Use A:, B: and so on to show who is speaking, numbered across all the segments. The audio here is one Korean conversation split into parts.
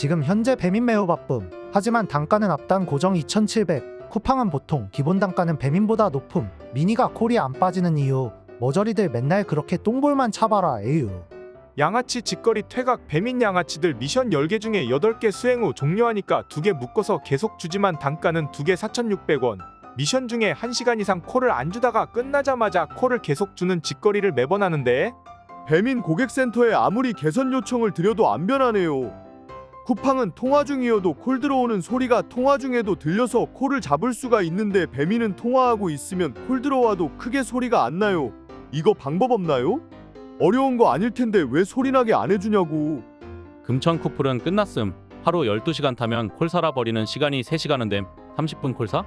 A: 지금 현재 배민 매우 바쁨. 하지만 단가는 앞당 고정 2,700. 쿠팡은 보통 기본 단가는 배민보다 높음. 미니가 콜이 안 빠지는 이유. 머저리들 맨날 그렇게 똥볼만 차봐라 에휴.
B: 양아치 직거리 퇴각 배민 양아치들 미션 10개 중에 8개 수행 후 종료하니까 2개 묶어서 계속 주지만 단가는 2개 4,600원. 미션 중에 1시간 이상 콜을 안 주다가 끝나자마자 콜을 계속 주는 직거리를 매번 하는데
C: 배민 고객센터에 아무리 개선 요청을 드려도 안 변하네요. 쿠팡은 통화 중이어도 콜 들어오는 소리가 통화 중에도 들려서 콜을 잡을 수가 있는데 배민은 통화하고 있으면 콜 들어와도 크게 소리가 안 나요. 이거 방법 없나요? 어려운 거 아닐 텐데 왜 소리 나게 안 해주냐고.
D: 금천 쿠플은 끝났음. 하루 12시간 타면 콜 살아버리는 시간이 3시간은 됨. 30분 콜사?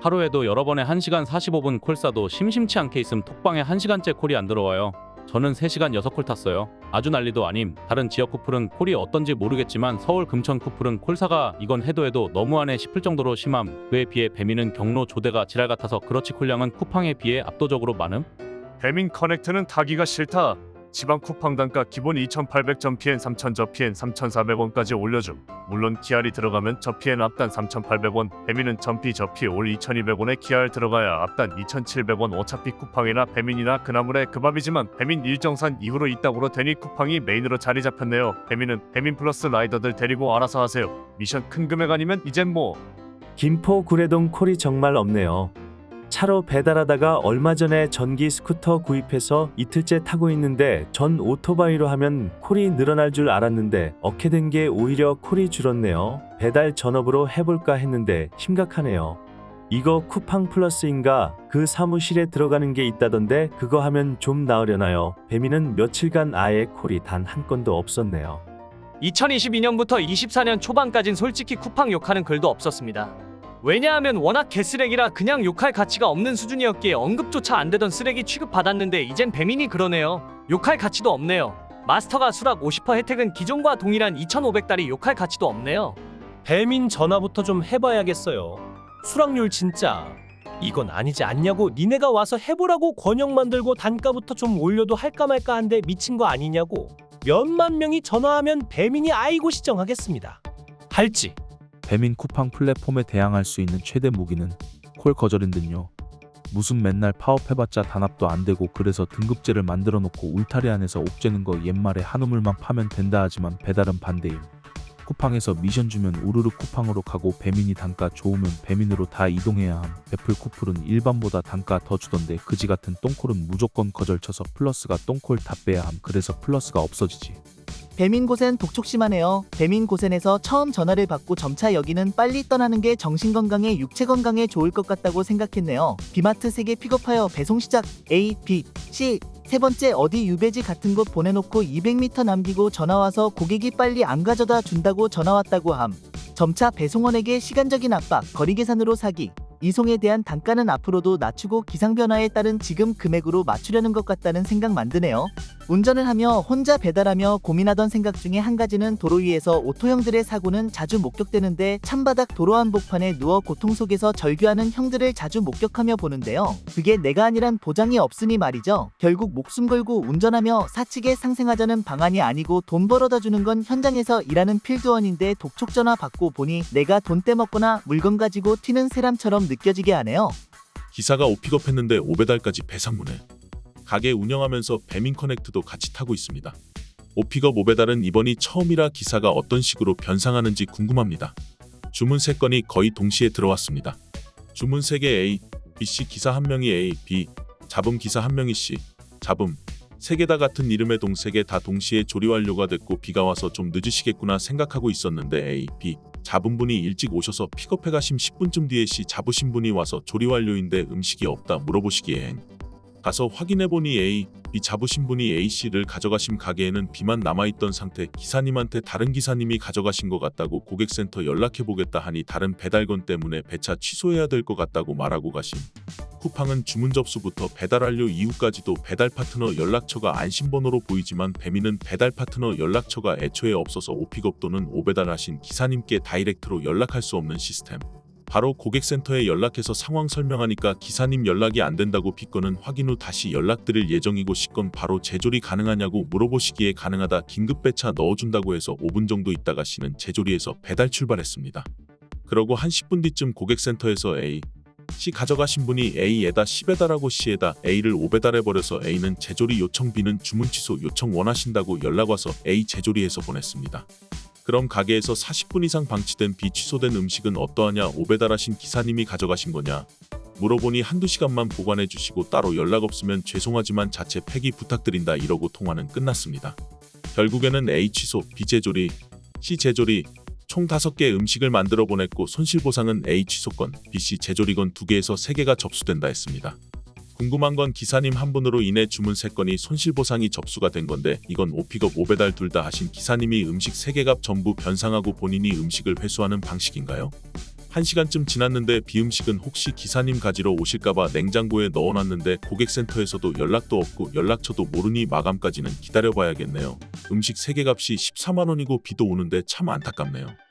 D: 하루에도 여러 번에 1시간 45분 콜사도 심심치 않게 있음 톡방에 1시간째 콜이 안 들어와요. 저는 3시간 6콜 탔어요. 아주 난리도 아님. 다른 지역 쿠플은 콜이 어떤지 모르겠지만 서울 금천 쿠플은 콜사가 이건 해도 해도 너무하네 싶을 정도로 심함. 그에 비해 배미는 경로 조대가 지랄 같아서 그렇지 콜량은 쿠팡에 비해 압도적으로 많음.
E: 배민 커넥트는 타기가 싫다. 지방 쿠팡 단가 기본 2,800 전피엔 3,000 저피엔 3,400원까지 올려줌. 물론 기알이 들어가면 저피엔 앞단 3,800원, 배민은 전피 저피 올 2,200원에 기알 들어가야 앞단 2,700원 어차피 쿠팡이나 배민이나 그나물의 그 밥이지만 배민 일정산 이후로 이따구로 되니 쿠팡이 메인으로 자리 잡혔네요. 배민은 배민 플러스 라이더들 데리고 알아서 하세요. 미션 큰 금액 아니면 이젠 뭐
F: 김포 구례동 콜이 정말 없네요. 차로 배달하다가 얼마 전에 전기 스쿠터 구입해서 이틀째 타고 있는데 전 오토바이로 하면 콜이 늘어날 줄 알았는데 얻게 된게 오히려 콜이 줄었네요. 배달 전업으로 해볼까 했는데 심각하네요. 이거 쿠팡 플러스인가 그 사무실에 들어가는 게 있다던데 그거 하면 좀 나으려나요? 배미는 며칠간 아예 콜이 단 한 건도 없었네요.
G: 2022년부터 24년 초반까진 솔직히 쿠팡 욕하는 글도 없었습니다. 왜냐하면 워낙 개쓰레기라 그냥 욕할 가치가 없는 수준이었기에 언급조차 안 되던 쓰레기 취급받았는데 이젠 배민이 그러네요. 욕할 가치도 없네요. 마스터가 수락 50% 혜택은 기존과 동일한 2,500달이 욕할 가치도 없네요.
H: 배민 전화부터 좀 해봐야겠어요. 수락률 진짜 이건 아니지 않냐고 니네가 와서 해보라고 권역 만들고 단가부터 좀 올려도 할까 말까 한데 미친 거 아니냐고 몇만 명이 전화하면 배민이 아이고 시정하겠습니다. 할지
I: 배민 쿠팡 플랫폼에 대항할 수 있는 최대 무기는 콜 거절인 듯요. 무슨 맨날 파업해봤자 단합도 안 되고 그래서 등급제를 만들어 놓고 울타리 안에서 옥죄는 거 옛말에 한우물만 파면 된다 하지만 배달은 반대임. 쿠팡에서 미션 주면 우르르 쿠팡으로 가고 배민이 단가 좋으면 배민으로 다 이동해야 함. 애플 쿠플은 일반보다 단가 더 주던데 그지 같은 똥콜은 무조건 거절쳐서 플러스가 똥콜 다 빼야 함. 그래서 플러스가 없어지지.
J: 배민고센 독촉심하네요. 배민고센에서 처음 전화를 받고 점차 여기는 빨리 떠나는 게 정신건강에 육체건강에 좋을 것 같다고 생각했네요. 비마트 3개 픽업하여 배송 시작 A, B, C 세 번째 어디 유배지 같은 곳 보내놓고 200m 남기고 전화와서 고객이 빨리 안 가져다 준다고 전화왔다고 함. 점차 배송원에게 시간적인 압박, 거리 계산으로 사기. 이송에 대한 단가는 앞으로도 낮추고 기상 변화에 따른 지금 금액으로 맞추려는 것 같다는 생각 만 드네요. 운전을 하며 혼자 배달하며 고민하던 생각 중에 한 가지는 도로 위에서 오토 형들의 사고는 자주 목격되는데 찬바닥 도로 한복판에 누워 고통 속에서 절규하는 형들을 자주 목격하며 보는데요. 그게 내가 아니란 보장이 없으니 말이죠. 결국 목숨 걸고 운전하며 사측에 상생하자는 방안이 아니고 돈 벌어다 주는 건 현장에서 일하는 필드원인데 독촉 전화 받고 보니 내가 돈 떼먹거나 물건 가지고 튀는 세람처럼 느껴지게 하네요.
K: 기사가 오픽업했는데 오배달까지 배상문에 가게 운영하면서 배민 커넥트도 같이 타고 있습니다. 오픽업 오배달은 이번이 처음이라 기사가 어떤 식으로 변상하는지 궁금합니다. 주문 3건이 거의 동시에 들어왔습니다. 주문 3개 A, B, C 기사 한 명이 A, B, 잡음 기사 한 명이 C, 잡음 3개 다 같은 이름의 동 3개 다 동시에 조리 완료가 됐고 비가 와서 좀 늦으시겠구나 생각하고 있었는데 A, B 잡은 분이 일찍 오셔서 픽업해 가심 10분쯤 뒤에 C 잡으신 분이 와서 조리 완료인데 음식이 없다 물어보시기엔 가서 확인해 보니 A, B 잡으신 분이 A씨를 가져가신 가게에는 B만 남아있던 상태 기사님한테 다른 기사님이 가져가신 것 같다고 고객센터 연락해 보겠다 하니 다른 배달건 때문에 배차 취소해야 될 것 같다고 말하고 가심. 쿠팡은 주문 접수부터 배달 완료 이후까지도 배달 파트너 연락처가 안심번호로 보이지만 배미는 배달 파트너 연락처가 애초에 없어서 오픽업 또는 오배달하신 기사님께 다이렉트로 연락할 수 없는 시스템. 바로 고객센터에 연락해서 상황 설명하니까 기사님 연락이 안 된다고 비건은 확인 후 다시 연락드릴 예정이고 시건 바로 제조리 가능하냐고 물어보시기에 가능하다 긴급 배차 넣어준다고 해서 5분 정도 있다가 씨는 제조리에서 배달 출발했습니다. 그러고 한 10분 뒤쯤 고객센터에서 A C 가져가신 분이 A에다 C 배달하고 C에다 A를 5배달해 버려서 A는 제조리 요청 B는 주문 취소 요청 원하신다고 연락 와서 A 제조리에서 보냈습니다. 그럼 가게에서 40분 이상 방치된 B 취소된 음식은 어떠하냐 5배달하신 기사님이 가져가신 거냐 물어보니 한두 시간만 보관해 주시고 따로 연락 없으면 죄송하지만 자체 폐기 부탁드린다 이러고 통화는 끝났습니다. 결국에는 A 취소, B 제조리, C 제조리 총 5개 음식을 만들어 보냈고 손실보상은 A 취소건, B C 제조리건 2개에서 3개가 접수된다 했습니다. 궁금한 건 기사님 한 분으로 인해 주문 3건이 손실보상이 접수가 된 건데 이건 5픽업 5배달 둘 다 하신 기사님이 음식 3개 값 전부 변상하고 본인이 음식을 회수하는 방식인가요? 1시간쯤 지났는데 비음식은 혹시 기사님 가지러 오실까봐 냉장고에 넣어놨는데 고객센터에서도 연락도 없고 연락처도 모르니 마감까지는 기다려봐야겠네요. 음식 3개 값이 14만원이고 비도 오는데 참 안타깝네요.